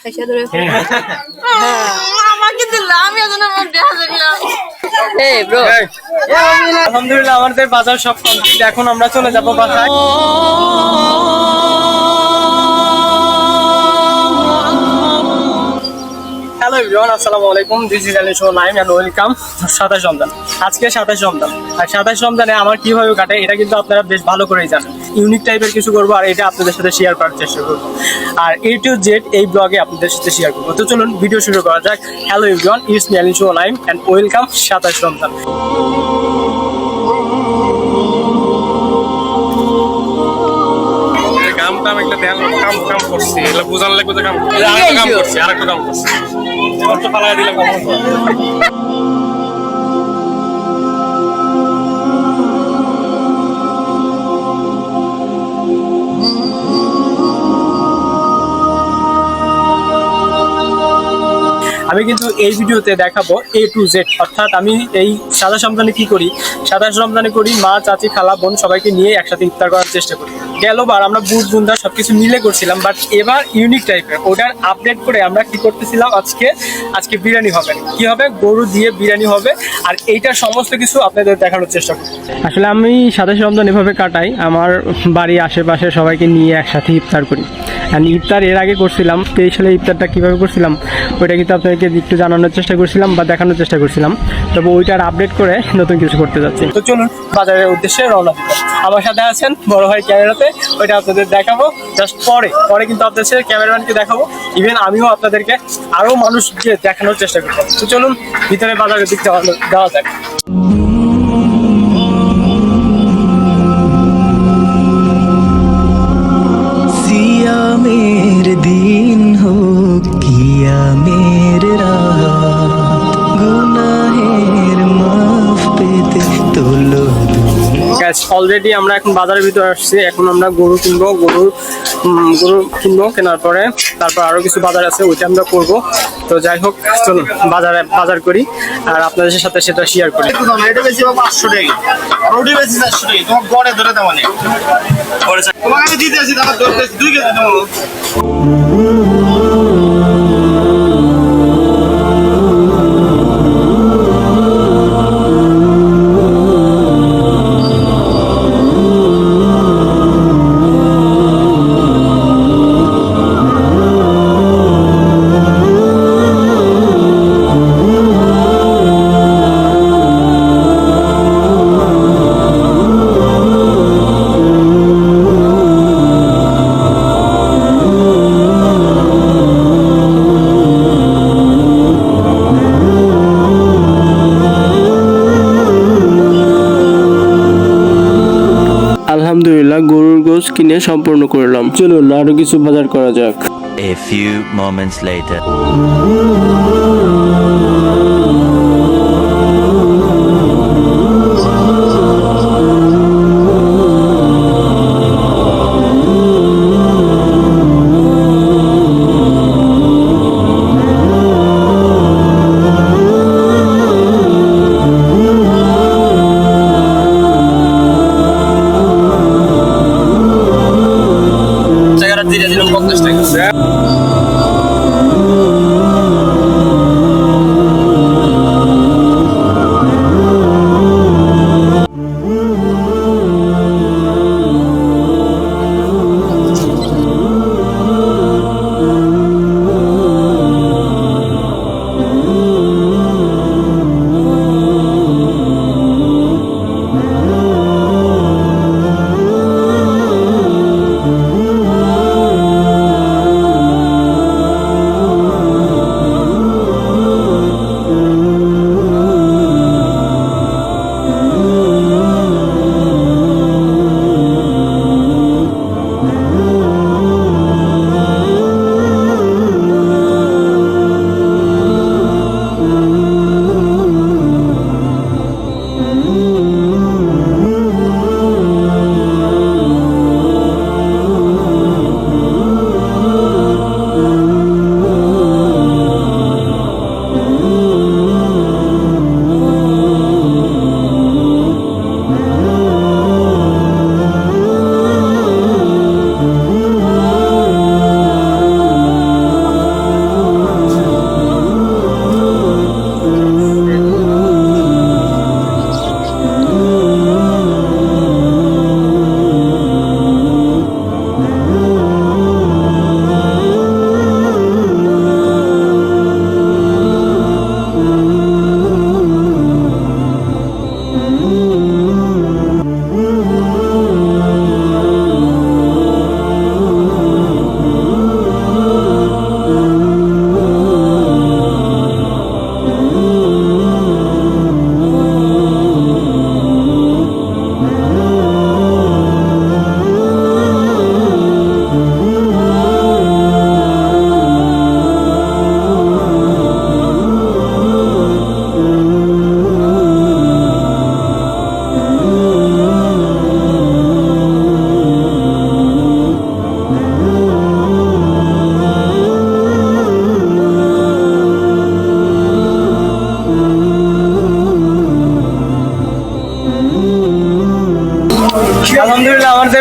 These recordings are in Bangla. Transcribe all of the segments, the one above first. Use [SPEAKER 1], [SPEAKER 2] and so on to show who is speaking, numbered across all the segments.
[SPEAKER 1] খাইসা ধরে
[SPEAKER 2] আমাকে দিল আমি এখন আমার দেখা দেখলাম
[SPEAKER 1] এই ব্রো
[SPEAKER 3] আলহামদুলিল্লাহ আমাদের বাজার সব কমপ্লিট এখন আমরা চলে যাব বাসায়। হ্যালো আসসালামু আলাইকুম। This is Ali Shaw Naim and welcome সাতাশ রমজান। আজকে সাতাশ রমজান। আর সাতাশ রমজানে আমার কীভাবে কাটে এটা কিন্তু আপনারা বেশ ভালো করেই জানেন। ইউনিক টাইপের কিছু করব আর এটা আপনাদের সাথে শেয়ার করার চেষ্টা করব। আর এ টু জেড এই ব্লগে আপনাদের সাথে শেয়ার করব। তো চলুন ভিডিও শুরু করা যাক। Hello everyone is me Ali Shaw Naim and welcome সাতাশ রমজান।
[SPEAKER 4] এই কাম টাম একটা দেন কাম কাম করছি। এগুলো বোঝানো লাগবে যে কাম করছি আরেকটা কাম করছি। এবার তো পালাই দিলাম
[SPEAKER 3] আমি কিন্তু এই ভিডিওতে দেখাবো এ টু জেড অর্থাৎ আমি এই সাদা রমজানে কি করি? সাদা রমজানে করি, মা, চাচি, খালা, বোন সবাইকে নিয়ে একসাথে ইফতার করার চেষ্টা করি। গেলবার আমরা বুট, বুন্দা সবকিছু মিলে করছিলাম বাট এবার ইউনিক টাইপের ওটার আপডেট করে আমরা কি করতেছিলাম আজকে? আজকে বিরিয়ানি হবে। কি হবে? গরু দিয়ে বিরিয়ানি হবে। আর এইটার সমস্ত কিছু আপনাদের দেখানোর চেষ্টা করি। আসলে আমি সাতাশ রমজান এভাবে কাটাই, আমার বাড়ির আশেপাশে সবাইকে নিয়ে একসাথে ইফতার করি। অ্যান্ড ইফতার এর আগে করছিলাম তেইশ সালে ইফতারটা কীভাবে করছিলাম, ওইটা কিন্তু আপনাদেরকে একটু জানানোর চেষ্টা করছিলাম বা দেখানোর চেষ্টা করছিলাম। তবে ওইটার আপডেট করে নতুন কিছু করতে যাচ্ছি। তো চলুন, বাজারের উদ্দেশ্যে রওনা দিব আমার সাথে আছেন বড় ভাই ক্যামেরাতে, ওইটা আপনাদের দেখাবো। জাস্ট পরে পরে কিন্তু আপনাদের ক্যামেরাম্যানকে দেখাবো। ইভেন আমিও আপনাদেরকে আরও মানুষকে দেখানোর চেষ্টা করব। তো চলুন, ভিতরে বাজারের দিক যাওয়া যাওয়া যাক। অলরেডি আমরা এখন বাজারের ভিতরে আসছি। এখন আমরা গরু কিনবো গরু গরু কিনবো কেনার পরে। তারপর আরও কিছু বাজার আছে ওইটা আমরা করব। তো যাই হোক চলুন বাজারে বাজার করি। আর আপনাদের সাথে সেটা শেয়ার করি।
[SPEAKER 4] এটা বেশি পাঁচশো টাকা। রুটি বেশি চারশো টাকা। তোমার গড়ে ধরে দেওয়া নেই তোমাকে দিতে আসি তারপর দুই কেজি দেবো।
[SPEAKER 3] কিনে সম্পূর্ণ করলাম চলুন আরও কিছু বাজার করা যাক
[SPEAKER 5] A few moments later.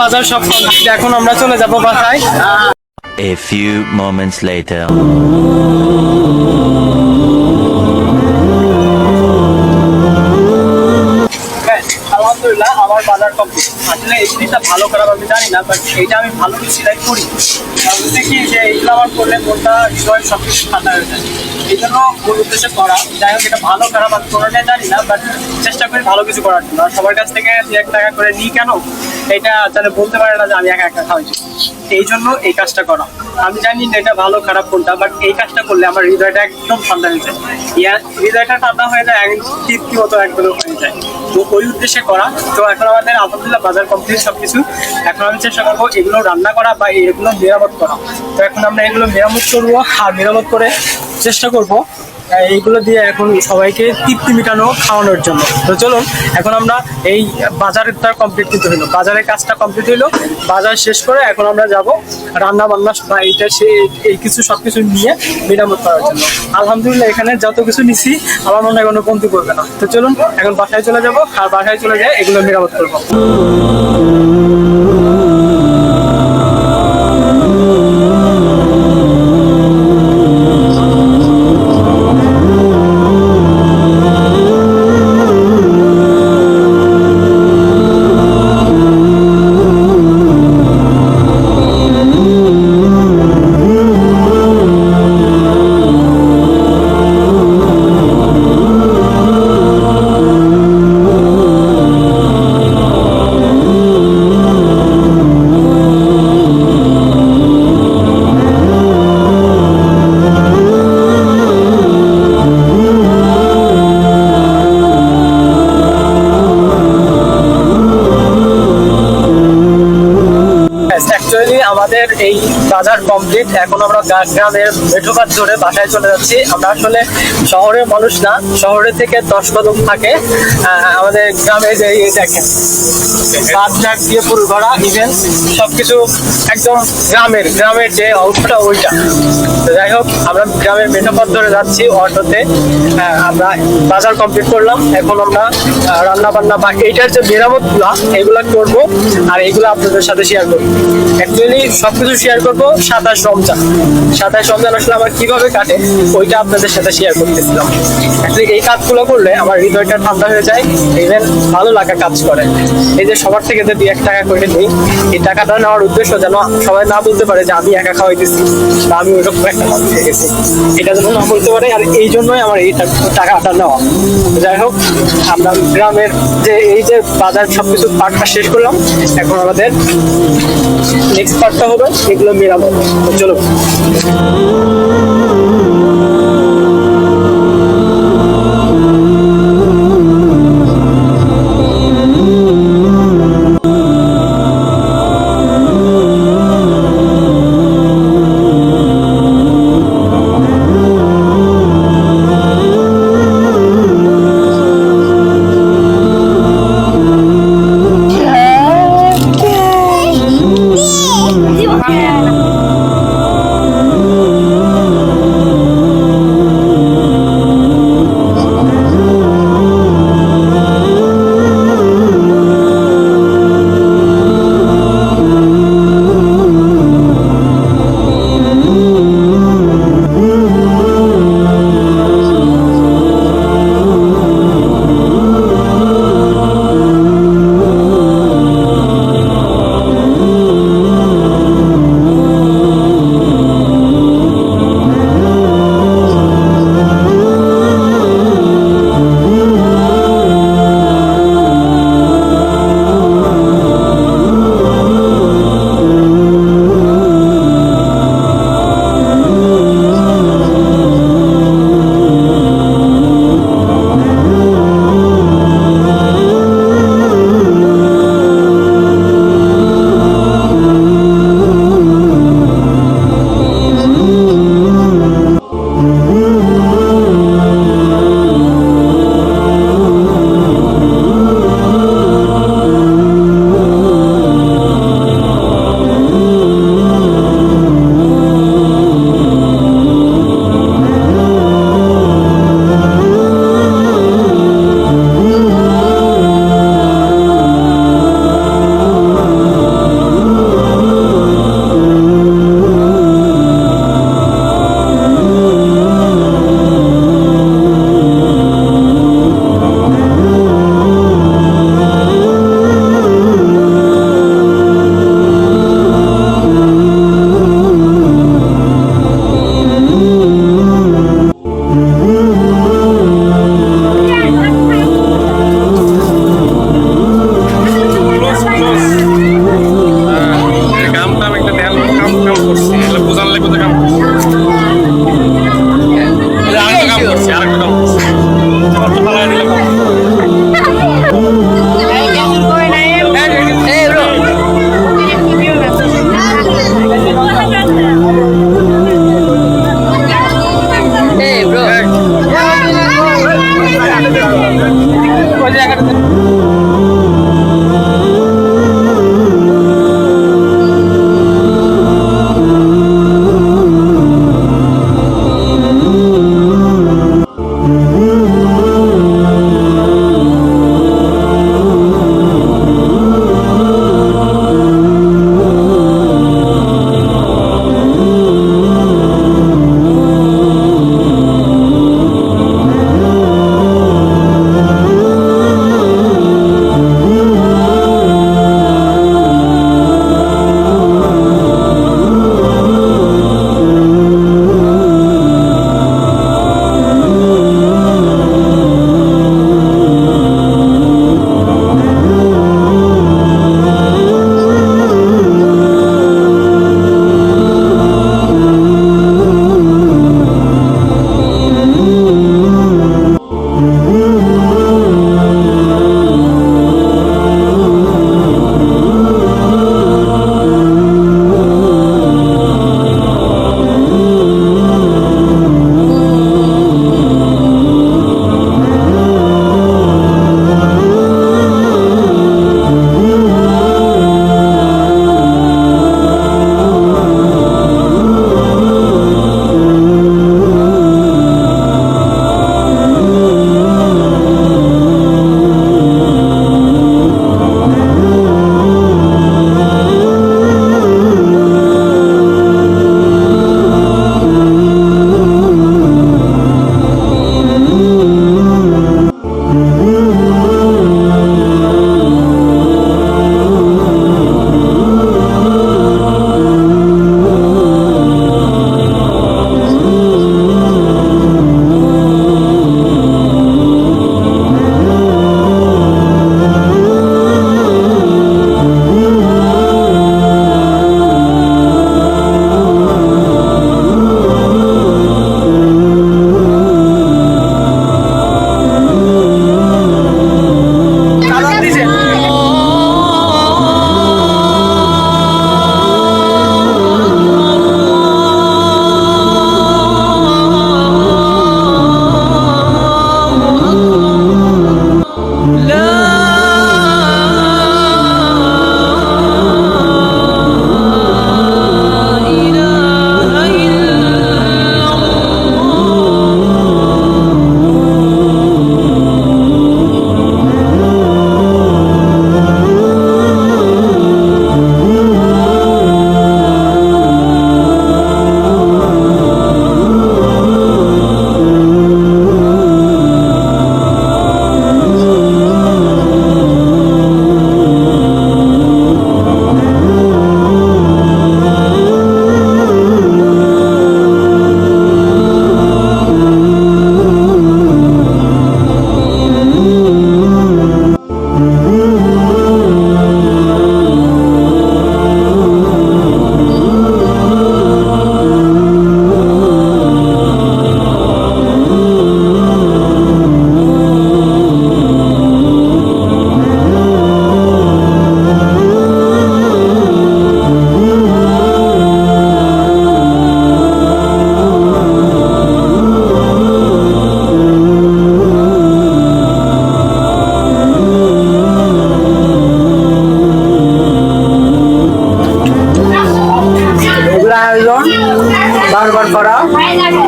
[SPEAKER 3] বাজার সব কমপ্লিট এখন আমরা চলে যাব বাসায়।
[SPEAKER 5] A few moments later.
[SPEAKER 3] আলহামদুলিল্লাহ আমার বাজার কমপ্লিট আসলে এই জিনিসটা ভালো খারাপ আমি জানি না বাট এইটা আমি ভালো সিলাই করি। কারণ দেখি যে এইগুলো আমার করলে মনটা হৃদয় সব কিছু ঠান্ডা হয়ে যায়। এই জন্য মূল উদ্দেশ্যে করা। যাই হোক, এটা ভালো, খারাপ আমি কোনোটাই জানি না বাট চেষ্টা করি ভালো কিছু করার জন্য। আর সবার কাছ থেকে এক টাকা করে নিই কেন? এটা যাতে বলতে পারে না যে আমি একা একা খাওয়াইছি এই জন্য এই কাজটা করা। আমি জানি না এটা ভালো, খারাপ কোনটা বাট এই কাজটা করলে আমার হৃদয়টা একদম ঠান্ডা হয়ে যায়। হৃদয়টা ঠান্ডা হয়ে যায় তৃপ্তি মতো একদম হয়ে যায়। তো ওই উদ্দেশ্যে করা। তো এখন আমাদের আলহামদুলিল্লাহ বাজার কমপ্লিট সব কিছু এখন আমি চেষ্টা করব এগুলো রান্না করা বা এগুলো মেরামত করা। তো এখন আমরা এগুলো মেরামত করব আর মেরামত করে চেষ্টা করব। এইগুলো দিয়ে এখন সবাইকে তৃপ্তি মেটানো, খাওয়ানোর জন্য। তো চলুন, এখন আমরা এই বাজারেরটা কমপ্লিট কিন্তু হইল বাজারের কাজটা কমপ্লিট হইল বাজার শেষ করে এখন আমরা যাব রান্না বান্না বা এইটা সে এই কিছু সব কিছু নিয়ে মেরামত করার জন্য। আলহামদুলিল্লাহ, এখানে যত কিছু নিছি, আমার মনে হয় কোনো কমতি করবে না। তো চলুন, এখন বাসায় চলে যাব আর বাসায় চলে যায় এগুলো মেরামত করব। এই বাজার কমপ্লিট এখন আমরা গ্রামের মেঠোঘাট ধরে বাসায় চলে যাচ্ছি। আমরা আসলে শহরের মানুষ না, শহরের থেকে দশ কদম থাকে। আমাদের গ্রামে যে দেখেন বাদ ডাক দিয়ে ইভেন একদম গ্রামের গ্রামের যে ওইটা। তো যাই হোক, আমরা ধরে যাচ্ছি অটোতে। আমরা বাজার কমপ্লিট করলাম। এখন আমরা রান্না বান্না বা এগুলা করব। আর এগুলো আপনাদের সাথে শেয়ার করব। অ্যাকচুয়ালি সবকিছু শেয়ার সাতাশ রমজান। সাতাশ রমজান আসলে আমার কীভাবে কাটে, ওইটা আপনাদের সাথে শেয়ার করতেছিলাম। অ্যাকচুয়ালি এই কাজগুলো করলে আমার হৃদয়টা ঠান্ডা হয়ে যায় ইভেন ভালো লাগা কাজ করে। এই যে সবার থেকে যে দুই এক টাকা করে নিই, এই টাকাটা নেওয়ার উদ্দেশ্য যেন সবাই না বলতে পারে যে আমি একা খাওয়াইতেছি, বা আমি ওইরকম একটা দিয়ে গেছি। এটা যেন না বলতে পারে, আর এই জন্যই আমার এই টাকাটা নেওয়া। যাই হোক, আমরা গ্রামের যে এই যে বাজার সবকিছু পার্টটা শেষ করলাম। এখন আমাদের নেক্সট পার্টটা হবে, এগুলো চলো।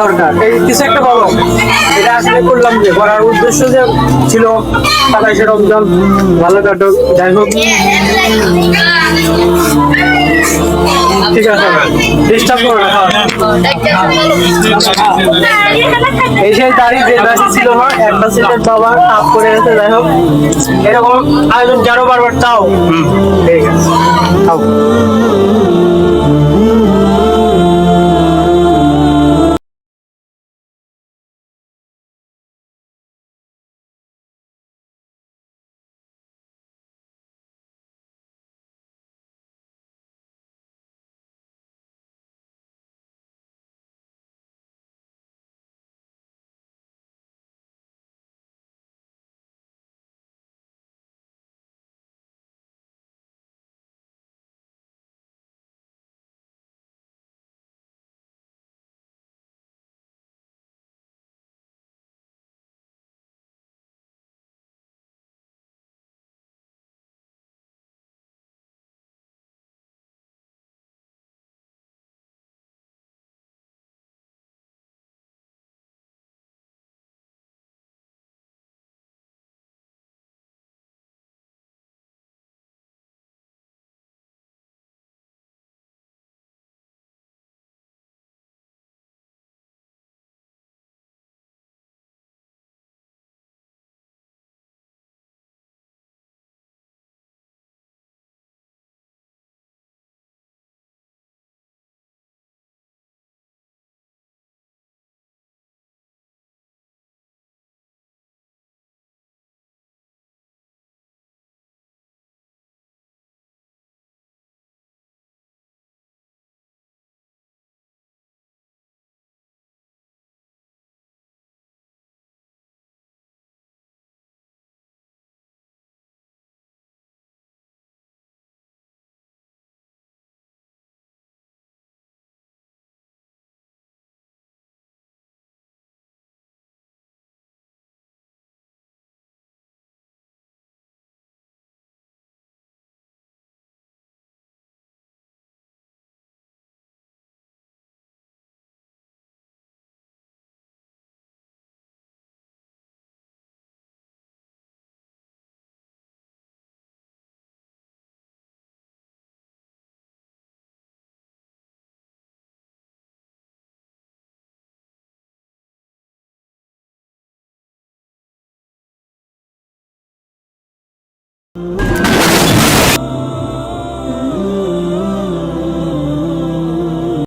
[SPEAKER 3] দরকার। এই কিছু একটা বলো এটা আসলে করলাম যে করার উদ্দেশ্য যে ছিল সাতাইশে রমজান ভালো কাটুক। যাই হোক। ঠিক আছে ডিস্টার্ব করো না এই সেই তারিখ যে ম্যাচে ছিল না একটা সিটের বাবা কাপ করে গেছে যাই হোক। এরকম আয়োজন যারো বারবার চাও ঠিক আছে।